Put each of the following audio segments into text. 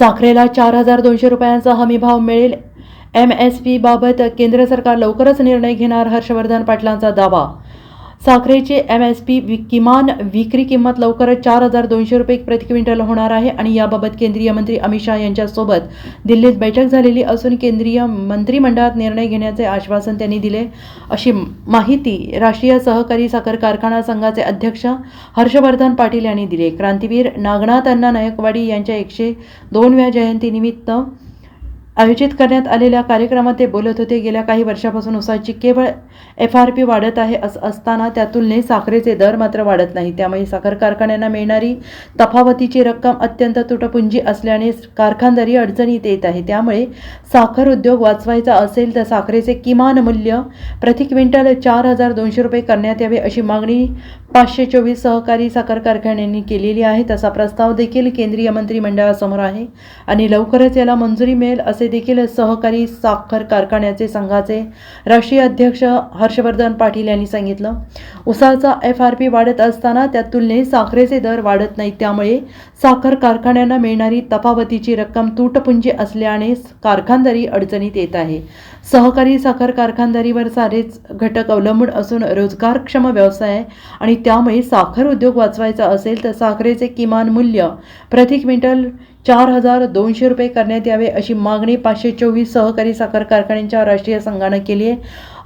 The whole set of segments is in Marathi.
साखरेला चार हजार दोनशे रुपयांचा हमीभाव मिळेल. एम एस पी बाबत केंद्र सरकार लवकरच निर्णय घेणार हर्षवर्धन पाटलांचा दावा साखरेची एम एस पी किमान विक्री किंमत लवकरच चार हजार दोनशे रुपये प्रति क्विंटल होणार आहे आणि याबाबत केंद्रीय मंत्री अमित शहा यांच्यासोबत दिल्लीत बैठक झालेली असून केंद्रीय मंत्रिमंडळात निर्णय घेण्याचे आश्वासन त्यांनी दिले. अशी माहिती राष्ट्रीय सहकारी साखर कारखाना संघाचे अध्यक्ष हर्षवर्धन पाटील यांनी दिले. क्रांतीवीर नागनाथ अण्णा नायकवाडी यांच्या एकशे दोनव्या जयंतीनिमित्त आयोजित करण्यात आलेल्या कार्यक्रमात ते बोलत होते गेल्या काही वर्षापासून उसाची केवळ एफ आर पी वाढत आहे असं असताना त्या तुलनेत साखरेचे दर मात्र वाढत नाही. त्यामुळे साखर कारखान्यांना मिळणारी तफावतीची रक्कम अत्यंत तुटपुंजी असल्याने कारखानदारी अडचणीत येत आहे. त्यामुळे साखर उद्योग वाचवायचा असेल तर साखरेचे किमान मूल्य प्रति क्विंटल चार हजार दोनशे रुपये करण्यात यावे अशी मागणी पाचशे चोवीस सहकारी साखर कारखान्यांनी केलेली आहे. तसा प्रस्ताव देखील केंद्रीय मंत्रिमंडळासमोर आहे. आणि लवकरच याला मंजुरी मिळेल असे देखील सहकारी साखर कारखान्याचे संघाचे राष्ट्रीय अध्यक्ष हर्षवर्धन पाटील यांनी सांगितलं. उसाचा एफ आर पी वाढत असताना त्या तुलनेत साखरेचे दर वाढत नाहीत. त्यामुळे साखर कारखान्यांना मिळणारी तफावतीची रक्कम तुटपुंजी असल्याने कारखानदारी अडचणीत येत आहे. सहकारी साखर कारखानदारीवर सारेच घटक अवलंबून असून रोजगारक्षम व्यवसाय आणि त्यामुळे साखर उद्योग वाचवायचा असेल तर साखरेचे किमान मूल्य प्रति क्विंटल चार हजार दोनशे रुपये करण्यात यावे अशी मागणी पाचशे चोवीस सहकारी साखर कारखान्यांच्या राष्ट्रीय संघानं केली आहे.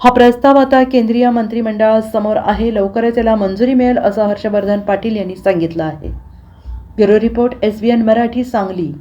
हा प्रस्ताव आता केंद्रीय मंत्रिमंडळासमोर आहे. लवकरच याला मंजुरी मिळेल असं हर्षवर्धन पाटील यांनी सांगितलं आहे. Bureau report S B N Marathi Sangli.